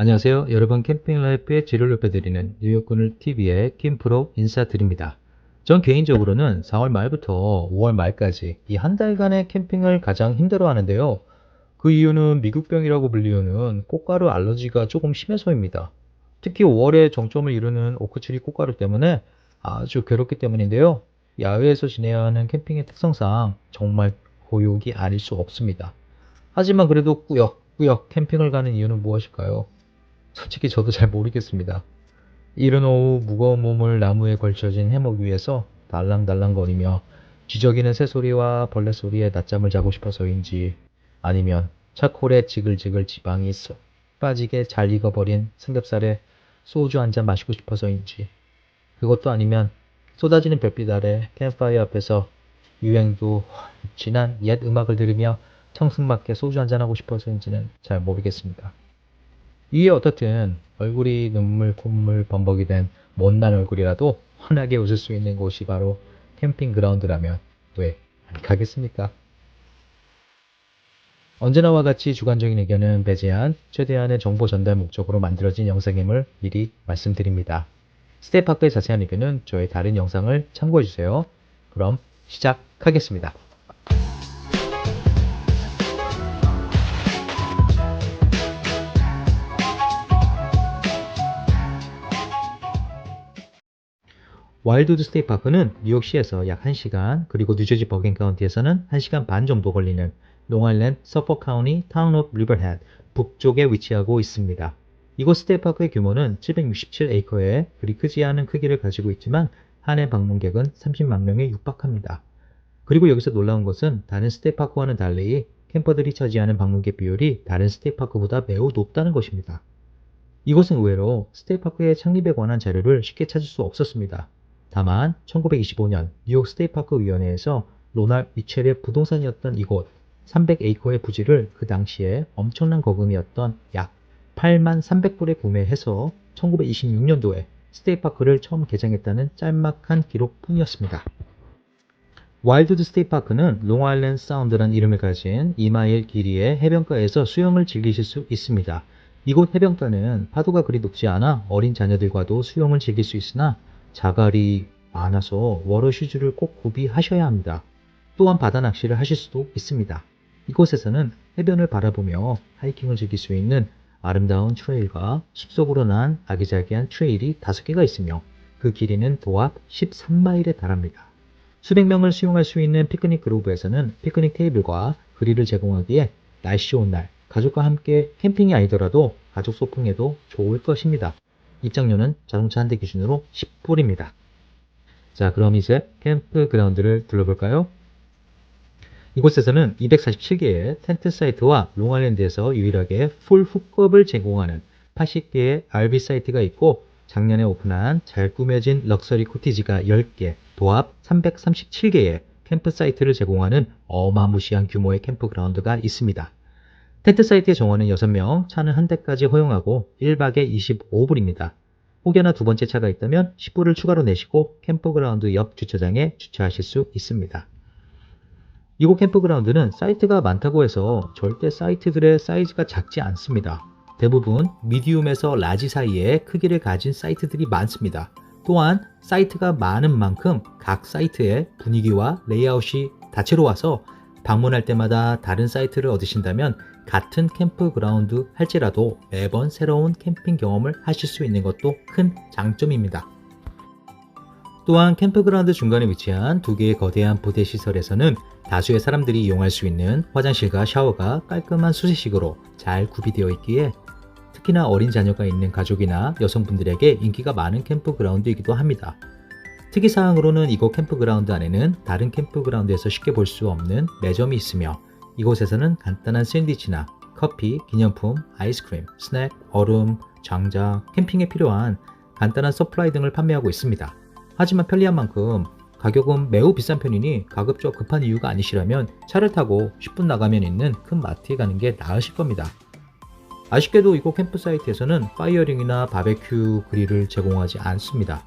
안녕하세요. 여러분 캠핑 라이프의 질을 높여드리는 뉴욕군을 TV의 김프로 인사드립니다. 전 개인적으로는 4월 말부터 5월 말까지 이 한 달간의 캠핑을 가장 힘들어 하는데요. 그 이유는 미국병이라고 불리우는 꽃가루 알러지가 조금 심해서입니다. 특히 5월에 정점을 이루는 오크트리 꽃가루 때문에 아주 괴롭기 때문인데요. 야외에서 지내야 하는 캠핑의 특성상 정말 고욕이 아닐 수 없습니다. 하지만 그래도 꾸역꾸역 캠핑을 가는 이유는 무엇일까요? 솔직히 저도 잘 모르겠습니다. 이른 오후 무거운 몸을 나무에 걸쳐진 해먹 위에서 달랑달랑거리며 쥐저기는 새소리와 벌레 소리에 낮잠을 자고 싶어서인지 아니면 차콜에 지글지글 지방이 쏙 빠지게 잘 익어버린 삼겹살에 소주 한 잔 마시고 싶어서인지 그것도 아니면 쏟아지는 별빛 아래 캠프파이어 앞에서 유행도 진한 옛 음악을 들으며 청승맞게 소주 한 잔 하고 싶어서인지는 잘 모르겠습니다. 이게 어떻든 얼굴이 눈물 콧물 범벅이 된 못난 얼굴이라도 환하게 웃을 수 있는 곳이 바로 캠핑 그라운드라면 왜 안 가겠습니까? 언제나와 같이 주관적인 의견은 배제한 최대한의 정보 전달 목적으로 만들어진 영상임을 미리 말씀드립니다. 스테이파크의 자세한 리뷰는 저의 다른 영상을 참고해주세요. 그럼 시작하겠습니다. 와일드우드 스테이 파크는 뉴욕시에서 약 1시간, 그리고 뉴저지 버긴 카운티에서는 1시간 반 정도 걸리는 롱아일랜드 서퍼 카운티 타운 오브 리버헤드 북쪽에 위치하고 있습니다. 이곳 스테이 파크의 규모는 767에이커에 그리 크지 않은 크기를 가지고 있지만 한 해 방문객은 30만 명에 육박합니다. 그리고 여기서 놀라운 것은 다른 스테이 파크와는 달리 캠퍼들이 차지하는 방문객 비율이 다른 스테이 파크보다 매우 높다는 것입니다. 이곳은 의외로 스테이 파크의 창립에 관한 자료를 쉽게 찾을 수 없었습니다. 다만 1925년 뉴욕 스테이파크 위원회에서 로날 미첼의 부동산이었던 이곳 300에이커의 부지를 그 당시에 엄청난 거금이었던 약 8만 300불에 구매해서 1926년도에 스테이파크를 처음 개장했다는 짤막한 기록뿐이었습니다. 와일드드 스테이파크는 롱아일랜드 사운드란 이름을 가진 2마일 길이의 해변가에서 수영을 즐기실 수 있습니다. 이곳 해변가는 파도가 그리 높지 않아 어린 자녀들과도 수영을 즐길 수 있으나 자갈이 많아서 워러 슈즈를 꼭 구비하셔야 합니다. 또한 바다 낚시를 하실 수도 있습니다. 이곳에서는 해변을 바라보며 하이킹을 즐길 수 있는 아름다운 트레일과 숲속으로 난 아기자기한 트레일이 5개가 있으며 그 길이는 도합 13마일에 달합니다. 수백 명을 수용할 수 있는 피크닉 그루브에서는 피크닉 테이블과 그릴을 제공하기에 날씨 좋은 날 가족과 함께 캠핑이 아니더라도 가족 소풍에도 좋을 것입니다. 입장료는 자동차 한 대 기준으로 10불입니다. 자, 그럼 이제 캠프 그라운드를 둘러볼까요? 이곳에서는 247개의 텐트 사이트와 롱아일랜드에서 유일하게 풀 훅업을 제공하는 80개의 RV 사이트가 있고 작년에 오픈한 잘 꾸며진 럭셔리 코티지가 10개, 도합 337개의 캠프 사이트를 제공하는 어마무시한 규모의 캠프 그라운드가 있습니다. 텐트 사이트의 정원은 6명, 차는 한 대까지 허용하고 1박에 25불입니다. 혹여나 두 번째 차가 있다면 10불을 추가로 내시고 캠프그라운드 옆 주차장에 주차하실 수 있습니다. 이곳 캠프그라운드는 사이트가 많다고 해서 절대 사이트들의 사이즈가 작지 않습니다. 대부분 미디움에서 라지 사이의 크기를 가진 사이트들이 많습니다. 또한 사이트가 많은 만큼 각 사이트의 분위기와 레이아웃이 다채로워서 방문할 때마다 다른 사이트를 얻으신다면 같은 캠프그라운드 할지라도 매번 새로운 캠핑 경험을 하실 수 있는 것도 큰 장점입니다. 또한 캠프그라운드 중간에 위치한 두 개의 거대한 부대 시설에서는 다수의 사람들이 이용할 수 있는 화장실과 샤워가 깔끔한 수세식으로 잘 구비되어 있기에 특히나 어린 자녀가 있는 가족이나 여성분들에게 인기가 많은 캠프그라운드이기도 합니다. 특이사항으로는 이곳 캠프그라운드 안에는 다른 캠프그라운드에서 쉽게 볼 수 없는 매점이 있으며 이곳에서는 간단한 샌드위치나 커피, 기념품, 아이스크림, 스낵, 얼음, 장작, 캠핑에 필요한 간단한 서플라이 등을 판매하고 있습니다. 하지만 편리한 만큼 가격은 매우 비싼 편이니 가급적 급한 이유가 아니시라면 차를 타고 10분 나가면 있는 큰 마트에 가는 게 나으실 겁니다. 아쉽게도 이곳 캠프 사이트에서는 파이어링이나 바베큐 그릴을 제공하지 않습니다.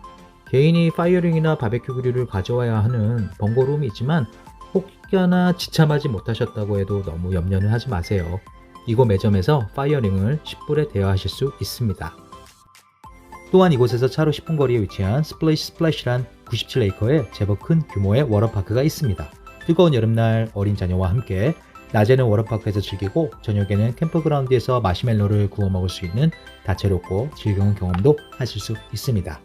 개인이 파이어링이나 바베큐 그릴을 가져와야 하는 번거로움이 있지만 혹여나 지참하지 못하셨다고 해도 너무 염려는 하지 마세요. 이곳 매점에서 파이어링을 10불에 대여하실 수 있습니다. 또한 이곳에서 차로 10분 거리에 위치한 스플래시 스플래시란 97에이커의 제법 큰 규모의 워터파크가 있습니다. 뜨거운 여름날 어린 자녀와 함께 낮에는 워터파크에서 즐기고 저녁에는 캠프그라운드에서 마시멜로를 구워 먹을 수 있는 다채롭고 즐거운 경험도 하실 수 있습니다.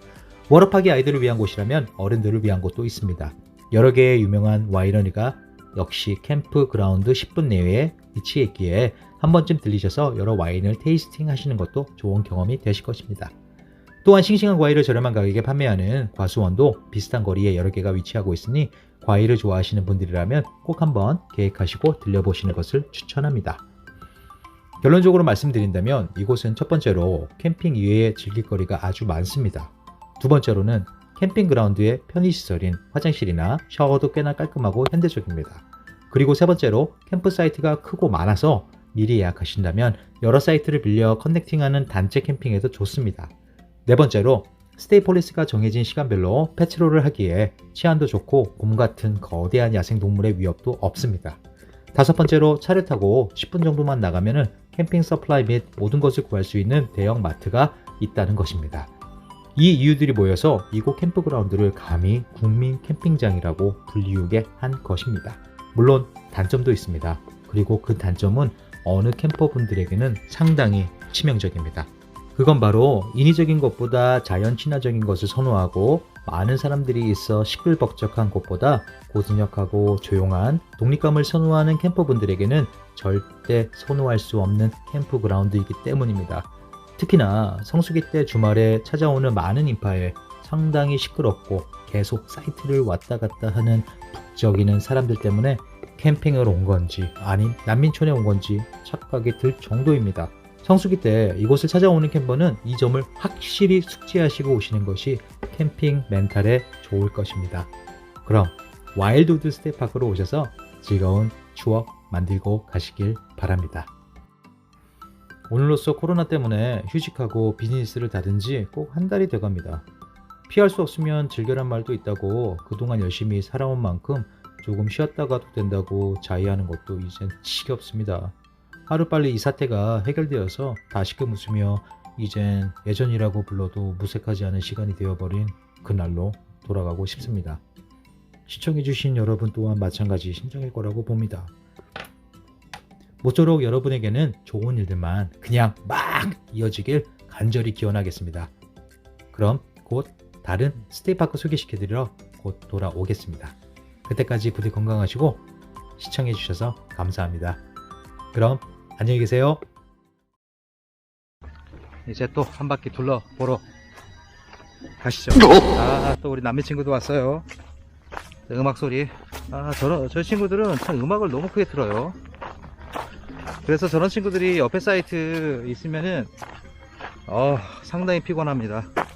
워터파크이 아이들을 위한 곳이라면 어른들을 위한 곳도 있습니다. 여러 개의 유명한 와이너리가 역시 캠프 그라운드 10분 내외에 위치해 있기에 한 번쯤 들리셔서 여러 와인을 테이스팅 하시는 것도 좋은 경험이 되실 것입니다. 또한 싱싱한 과일을 저렴한 가격에 판매하는 과수원도 비슷한 거리에 여러 개가 위치하고 있으니 과일을 좋아하시는 분들이라면 꼭 한번 계획하시고 들려보시는 것을 추천합니다. 결론적으로 말씀드린다면 이곳은 첫 번째로 캠핑 이외에 즐길 거리가 아주 많습니다. 두 번째로는 캠핑 그라운드의 편의시설인 화장실이나 샤워도 꽤나 깔끔하고 현대적입니다. 그리고 세 번째로 캠프 사이트가 크고 많아서 미리 예약하신다면 여러 사이트를 빌려 커넥팅하는 단체 캠핑에도 좋습니다. 네 번째로 스테이폴리스가 정해진 시간별로 패트롤을 하기에 치안도 좋고 곰 같은 거대한 야생동물의 위협도 없습니다. 다섯 번째로 차를 타고 10분 정도만 나가면 캠핑 서플라이 및 모든 것을 구할 수 있는 대형 마트가 있다는 것입니다. 이 이유들이 모여서 이곳 캠프그라운드를 감히 국민 캠핑장이라고 불리우게 한 것입니다. 물론 단점도 있습니다. 그리고 그 단점은 어느 캠퍼분들에게는 상당히 치명적입니다. 그건 바로 인위적인 것보다 자연 친화적인 것을 선호하고 많은 사람들이 있어 시끌벅적한 곳보다 고즈넉하고 조용한 독립감을 선호하는 캠퍼분들에게는 절대 선호할 수 없는 캠프그라운드이기 때문입니다. 특히나 성수기 때 주말에 찾아오는 많은 인파에 상당히 시끄럽고 계속 사이트를 왔다 갔다 하는 북적이는 사람들 때문에 캠핑을 온 건지 아님 난민촌에 온 건지 착각이 들 정도입니다. 성수기 때 이곳을 찾아오는 캠퍼는 이 점을 확실히 숙지하시고 오시는 것이 캠핑 멘탈에 좋을 것입니다. 그럼 와일드우드 스테이파크로 오셔서 즐거운 추억 만들고 가시길 바랍니다. 오늘로써 코로나 때문에 휴직하고 비즈니스를 닫은 지 꼭 한 달이 돼갑니다. 피할 수 없으면 즐겨란 말도 있다고 그동안 열심히 살아온 만큼 조금 쉬었다 가도 된다고 자의하는 것도 이젠 지겹습니다. 하루빨리 이 사태가 해결되어서 다시금 웃으며 이젠 예전이라고 불러도 무색하지 않은 시간이 되어버린 그날로 돌아가고 싶습니다. 시청해주신 여러분 또한 마찬가지 심정일 거라고 봅니다. 모쪼록 여러분에게는 좋은 일들만 그냥 막 이어지길 간절히 기원하겠습니다. 그럼 곧 다른 스테이파크 소개시켜드리러 곧 돌아오겠습니다. 그때까지 부디 건강하시고 시청해주셔서 감사합니다. 그럼 안녕히 계세요. 이제 또 한 바퀴 둘러보러 가시죠. 아, 또 우리 남매 친구도 왔어요. 음악 소리. 아, 저런, 저 친구들은 참 음악을 너무 크게 틀어요. 그래서 저런 친구들이 옆에 사이트 있으면은, 어, 상당히 피곤합니다.